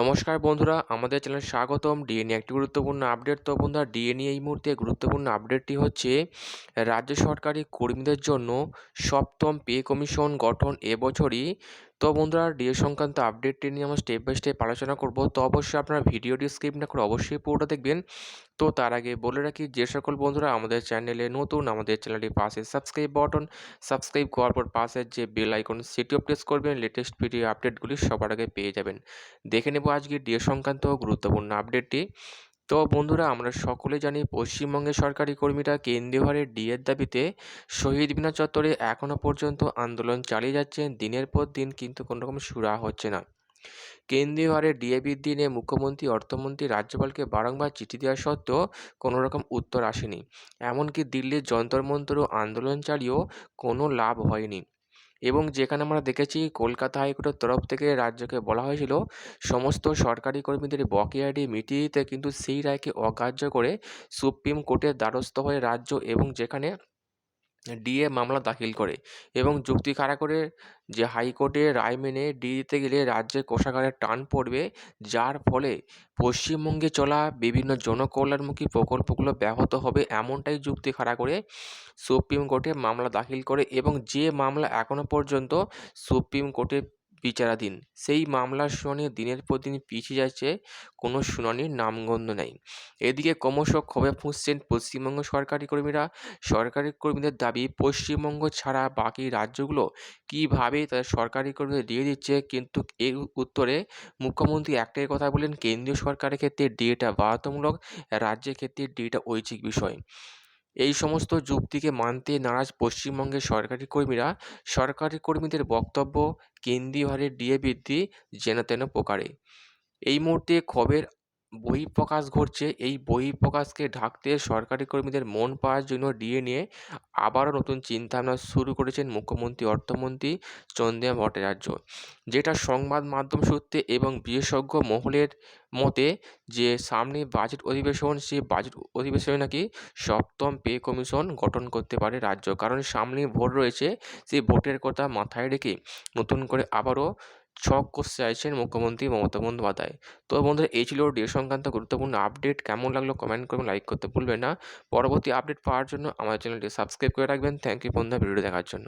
নমস্কার বন্ধুরা, আমাদের চ্যানেলে স্বাগতম। ডিএনএ একটি গুরুত্বপূর্ণ আপডেট। তো বন্ধুরা, ডিএনএ এই মুহূর্তে গুরুত্বপূর্ণ আপডেটটি হচ্ছে, রাজ্য সরকারি কর্মীদের জন্য সপ্তম পে কমিশন গঠন এবছরই তো বন্ধুরা, ডিএ সংক্রান্ত আপডেটটি নিয়ে আমরা স্টেপ বাই স্টেপ আলোচনা করব। তো অবশ্যই আপনারা ভিডিওটি স্কিপ না করে অবশ্যই পুরোটা দেখবেন। তো তার আগে বলে রাখি, যে সকল বন্ধুরা আমাদের চ্যানেলে নতুন, আমাদের চ্যানেলটি পাশে সাবস্ক্রাইব বাটন সাবস্ক্রাইব করার পর পাশের যে বেল আইকন সেটিও প্রেস করবেন। লেটেস্ট ভিডিও আপডেটগুলি সবার আগে পেয়ে যাবেন। দেখে নেব আজকে ডিএ সংক্রান্ত গুরুত্বপূর্ণ আপডেটটি তো বন্ধুরা, আমরা সকলে জানি পশ্চিমবঙ্গের সরকারি কর্মীরা কেন্দ্রীয় হারে ডিএর দাবিতে শহীদ মিনা চত্বরে এখনও পর্যন্ত আন্দোলন চালিয়ে যাচ্ছেন। দিনের পর দিন কিন্তু কোনো রকম সুরা হচ্ছে না। কেন্দ্রীয় হারে ডিএ বৃদ্ধি নিয়ে মুখ্যমন্ত্রী, অর্থমন্ত্রী, রাজ্যপালকে বারংবার চিঠি দেওয়া সত্ত্বেও কোনো রকম উত্তর আসেনি। এমনকি দিল্লির যন্তর মন্তরও আন্দোলন চালিয়েও কোনো লাভ হয়নি। এবং যেখানে আমরা দেখেছি কলকাতা হাইকোর্টের তরফ থেকে রাজ্যকে বলা হয়েছিল, সমস্ত সরকারি কর্মীদের বকেয়াডি মিটিয়ে দিতে, কিন্তু সেই রায়কে অকার্য করে সুপ্রিম কোর্টের দ্বারস্থ হয়ে রাজ্য এবং যেখানে ডিএ মামলা দাখিল করে এবং যুক্তি খাড়া করে যে হাইকোর্টের রায় মেনে ডি দিতে গেলে রাজ্যের কোষাগারের টান পড়বে, যার ফলে পশ্চিমবঙ্গে চলা বিভিন্ন জনকল্যাণমুখী প্রকল্পগুলো ব্যাহত হবে এমনটাই যুক্তি খাড়া করে সুপ্রিম কোর্টে মামলা দাখিল করে এবং যে মামলা এখনও পর্যন্ত সুপ্রিম কোর্টে বিচারাধীন। সেই মামলার শুনানি দিনের পর দিন পিছিয়ে যাচ্ছে, কোনো শুনানির নামগন্ধ নেই। এদিকে ক্রমশ ক্ষোভে ফুঁসছেন পশ্চিমবঙ্গ সরকারি কর্মীরা। সরকারি কর্মীদের দাবি, পশ্চিমবঙ্গ ছাড়া বাকি রাজ্যগুলো কীভাবে তাদের সরকারি কর্মীদের দিয়ে দিচ্ছে? কিন্তু এর উত্তরে মুখ্যমন্ত্রী একটাই কথা বলেন, কেন্দ্রীয় সরকারের ক্ষেত্রে ডিএটা বাধ্যতামূলক, রাজ্যের ক্ষেত্রে ডিএটা ঐচ্ছিক বিষয়। এই সমস্ত যুক্তিকে মানতে নারাজ পশ্চিমবঙ্গের সরকারি কর্মীরা, সরকারি কর্মীদের বক্তব্য কেন্দ্রীয় হারে ডিএ বৃদ্ধি যেন তেন প্রকারে এই মুহূর্তে ক্ষোভের বহিঃপ্রকাশ ঘটছে। এই বহিঃপ্রকাশকে ঢাকতে সরকারি কর্মীদের মন পাওয়ার জন্য ডিএ নিয়ে আবারও নতুন চিন্তাভাবনা শুরু করেছেন মুখ্যমন্ত্রী, অর্থমন্ত্রী চন্দ্রিমা ভট্টাচার্য। যেটা সংবাদ মাধ্যম সূত্রে এবং বিশেষজ্ঞ মহলের মতে, যে সামনে বাজেট অধিবেশন, সেই বাজেট অধিবেশনে নাকি সপ্তম পে কমিশন গঠন করতে পারে রাজ্য। কারণ সামনে ভোট রয়েছে, সেই ভোটের কথা মাথায় রেখে নতুন করে আবারও ছক কষতে চাইছেন মুখ্যমন্ত্রী মমতা বন্দ্যোপাধ্যায়। তো বন্ধুরা, এই ছিল ডিএ সংক্রান্ত গুরুত্বপূর্ণ আপডেট। কেমন লাগল কমেন্ট করবেন, লাইক করতে ভুলবেন না। পরবর্তী আপডেট পাওয়ার জন্য আমাদের চ্যানেলটি সাবস্ক্রাইব করে রাখবেন। থ্যাংক ইউ বন্ধুরা ভিডিও দেখার জন্য।